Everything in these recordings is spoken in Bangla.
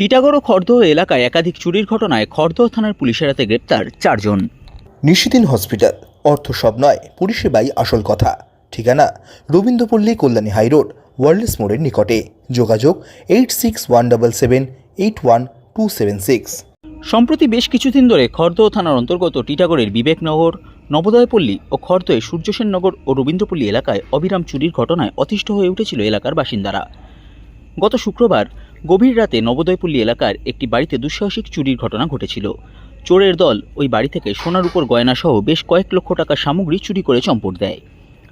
টিটাগড় ও খড়দহ এলাকায় একাধিক চুরির ঘটনায় খড়দহ থানার পুলিশের হাতে গ্রেপ্তার চারজন। নিশিদিন হসপিটাল অর্থ সব নয় পরিষেবাই আসল কথা। ঠিকানা রবীন্দ্রপল্লী কল্যাণী হাইরোড ওয়ার্ল্ডস মোড়ের নিকটে। যোগাযোগ eight six one double seven eight one two seven six. সম্প্রতি বেশ কিছুদিন ধরে খড়দহ থানার অন্তর্গত টিটাগড়ের বিবেকনগর নবোদয়পল্লী ও খড়দহে সূর্যসেননগর ও রবীন্দ্রপল্লী এলাকায় অবিরাম চুরির ঘটনায় অতিষ্ঠ হয়ে উঠেছিল এলাকার বাসিন্দারা। গত শুক্রবার গভীর রাতে নবোদয়পল্লী এলাকার একটি বাড়িতে দুঃসাহসিক চুরির ঘটনা ঘটেছিল। চোরের দল ওই বাড়ি থেকে সোনার উপর গয়নাসহ বেশ কয়েক লক্ষ টাকার সামগ্রী চুরি করে চম্পট দেয়।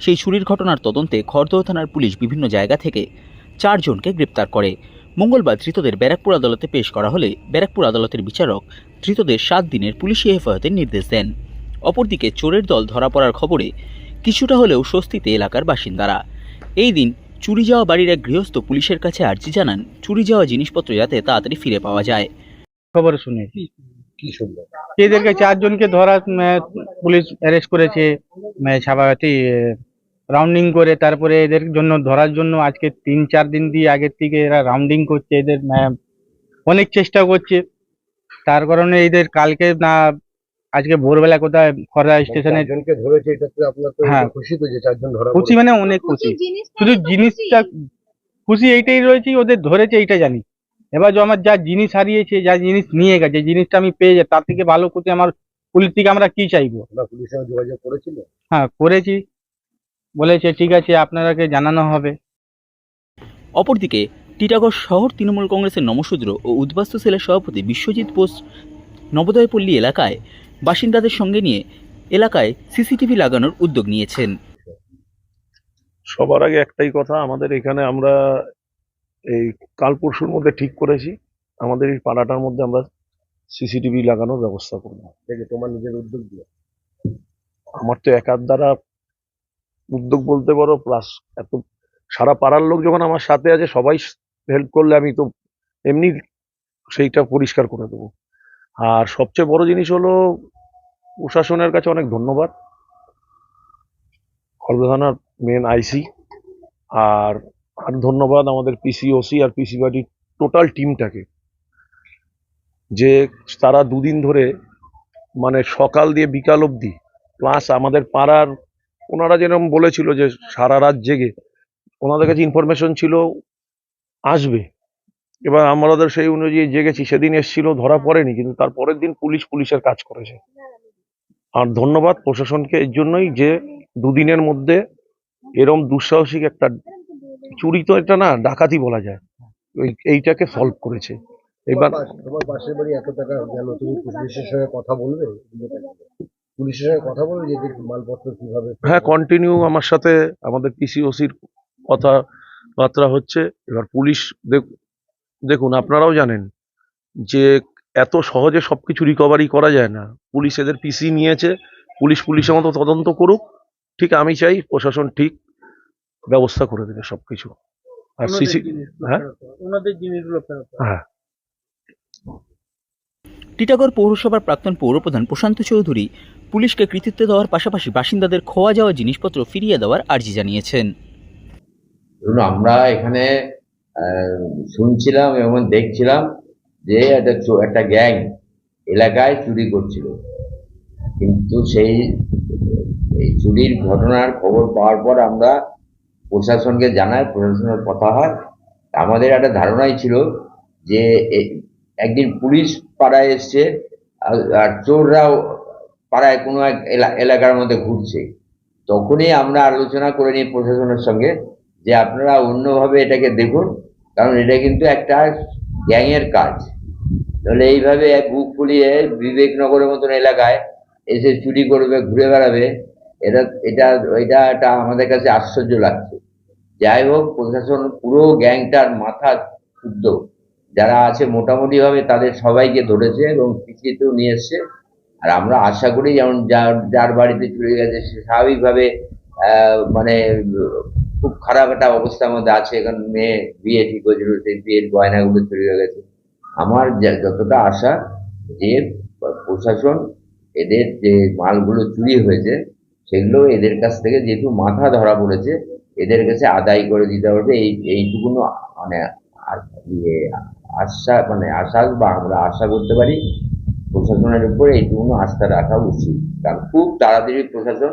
সেই চুরির ঘটনার তদন্তে খড়দহ থানার পুলিশ বিভিন্ন জায়গা থেকে চারজনকে গ্রেপ্তার করে। মঙ্গলবার ধৃতদের ব্যারাকপুর আদালতে পেশ করা হলে ব্যারাকপুর আদালতের বিচারক ধৃতদের সাত দিনের পুলিশি হেফাজতের নির্দেশ দেন। অপরদিকে চোরের দল ধরা পড়ার খবরে কিছুটা হলেও স্বস্তিতে এলাকার বাসিন্দারা। এই দিন চুরি যাওয়া বাড়ির এক গৃহস্থ পুলিশের কাছে আর্জি জানান চুরি যাওয়া জিনিসপত্র যাতে তাড়াতাড়ি ফিরে পাওয়া যায়। খবর শুনে। কি শুনলেন এদেরকে চারজনকে ধরা পুলিশ অ্যারেস্ট করেছে ছাপাতি রাউন্ডিং করে। তারপরে এদের জন্য ধরার জন্য আজকে তিন চার দিন দিয়ে আগের থেকে এরা রাউন্ডিং করছে। এদের অনেক চেষ্টা করছে। তার কারণে এদের কালকে না আজকে ভোরবেলা কোথায় খড়দা স্টেশনে চারজনকে ধরেছে এটাতে আপনার তো হ্যাঁ। খুশি তো যে চারজন ধরা খুশি মানে অনেক খুশি। শুধু জিনিসটা খুশি এইটাই রয়েছে ওদের ধরেছে এইটা জানি। এবার যে আমার যা জিনিস হারিয়েছে যা জিনিস নিয়ে গেছে জিনিসটা আমি পেয়ে যাই তার থেকে ভালো খুশি আমার পুলিশ থেকে আমরা কি চাইব? পুলিশের যোগাযোগ করেছিল? হ্যাঁ করেছি। বলেছে ঠিক আছে আপনারাকে জানানো হবে। অপরদিকে টিটাগড় শহর তৃণমূল কংগ্রেসের নমশূদ্র ও উদ্বাস্তু সেলের সভাপতি বিশ্বজিৎ বোস নবোদয়পল্লী এলাকায় বাসিন্দাদের সঙ্গে নিয়ে এলাকায় সিসিটিভি লাগানোর উদ্যোগ নিয়েছেন। সবার আগে একটাই কথা আমাদের এখানে আমরা এই কাল পরশুর মধ্যে ঠিক করেছি। আমাদের এই পাড়াটার মধ্যে আমরা সিসিটিভি লাগানোর ব্যবস্থা করব। দেখে তোমার নিজের উদ্যোগ দিয়ে। আমার তো একার দ্বারা উদ্যোগ বলতে পারো প্লাস এত সারা পাড়ার লোক যখন আমার সাথে আছে সবাই হেল্প করলে আমি তো এমনি সেইটা পরিষ্কার করে দেবো। আর সবচেয়ে বড় জিনিস হলো প্রশাসনের কাছে অনেক ধন্যবাদ। খড়দা থানার মেন আইসি আর আর ধন্যবাদ আমাদের পিসিওসি আর পিসি বাড়ির টোটাল টিমটাকে যে তারা দুদিন ধরে মানে সকাল দিয়ে বিকাল অবধি প্লাস আমাদের পাড়ার ওনারা যেরকম বলেছিল যে সারা রাত জেগে ওনাদের কাছে ইনফরমেশন ছিল, আসবে। এবার আমাদের সেই অনুযায়ী জেগেছি, সেদিন এসেছিল, ধরা পড়েনি, কিন্তু তার পরের দিন পুলিশ পুলিশের কাজ করেছে। আর ধন্যবাদ প্রশাসনকে এর জন্যই যে দুদিনের মধ্যে এরম দুঃসাহসিক একটা চুরি তো এটা না ডাকাতি বলা যায়। ওই- এইটাকে সলভ করেছে। এবার তোমার পাশের বাড়ি এত টাকা গেল তুমি পুলিশের সঙ্গে কথা বলবে? পুলিশের সঙ্গে কথা বলবে যে মালপত্র কীভাবে হ্যাঁ কন্টিনিউ আমার সাথে আমাদের পিসিওসির কথাবার্তা হচ্ছে। এবার পুলিশ দেখ- দেখুন আপনারাও জানেন যে এত সহজে সবকিছু রিকভারি করা যায় না। পুলিশ এদের পিসি নিয়েছে পুলিশ পুলিশের মতো তদন্ত করুক ঠিক আমি চাই প্রশাসন ঠিক ব্যবস্থা করে দেবে সবকিছু। আর সিসি হ্যাঁ? ওনাদের জিনিসগুলো হ্যাঁ। টিটাগড় পৌরসভার প্রাক্তন পৌরপ্রধান প্রশান্ত চৌধুরী পুলিশকে কৃতিত্ব দেওয়ার পাশাপাশি বাসিন্দাদের খোয়া যাওয়া জিনিসপত্র ফিরিয়ে দেওয়ার আর্জি জানিয়েছেন। ধরুন আমরা এখানে আহ, শুনছিলাম এবং দেখছিলাম যে একটা একটা গ্যাং এলাকায় চুরি করছিল। কিন্তু সেই, এই চুরির ঘটনার খবর পাওয়ার পর আমরা প্রশাসনকে জানাই, প্রশাসনের কথা হয়। আমাদের একটা ধারণাই ছিল যে একদিন পুলিশ পাড়ায় এসছে আর- চোররাও পাড়ায় কোনো এক এলা- এলাকার মধ্যে ঘুরছে। তখনই আমরা আলোচনা করে নিই প্রশাসনের সঙ্গে যে আপনারা অন্যভাবে এটাকে দেখুন, কারণ এটা কিন্তু একটা গ্যাংয়ের কাজ। তাহলে এইভাবে বুক ফুলিয়ে বিবেকনগরের মতন এলাকায় এসে চুরি করবে, ঘুরে বেড়াবে, এটা এটা এটা এটা আমাদের কাছে আশ্চর্য লাগছে। যাই হোক, প্রশাসন পুরো গ্যাংটার মাথা শুদ্ধ যারা আছে মোটামুটি ভাবে তাদের সবাইকে ধরেছে এবং পিছিয়েতেও নিয়ে এসছে। আর আমরা আশা করি যেমন যার যার বাড়িতে চুরি গেছে, সে স্বাভাবিকভাবে মানে খুব খারাপ একটা অবস্থার মধ্যে আছে। এখন মেয়ে, বিয়ে ঠিক হয়েছিল বিয়ের গয়নাগুলো চুরি হয়ে গেছে। আমার যতটা আশা যে প্রশাসন এদের যে মালগুলো চুরি হয়েছে, সেগুলো এদের কাছ থেকে যেহেতু মাথা ধরা পড়েছে, এদের কাছে আদায় করে দিতে পারবে এই এইটুকুনো মানে ইয়ে আশা মানে আশা বা আমরা আশা করতে পারি, প্রশাসনের উপরে এইটুকুনো আস্থা রাখা উচিত। কারণ খুব তাড়াতাড়ি প্রশাসন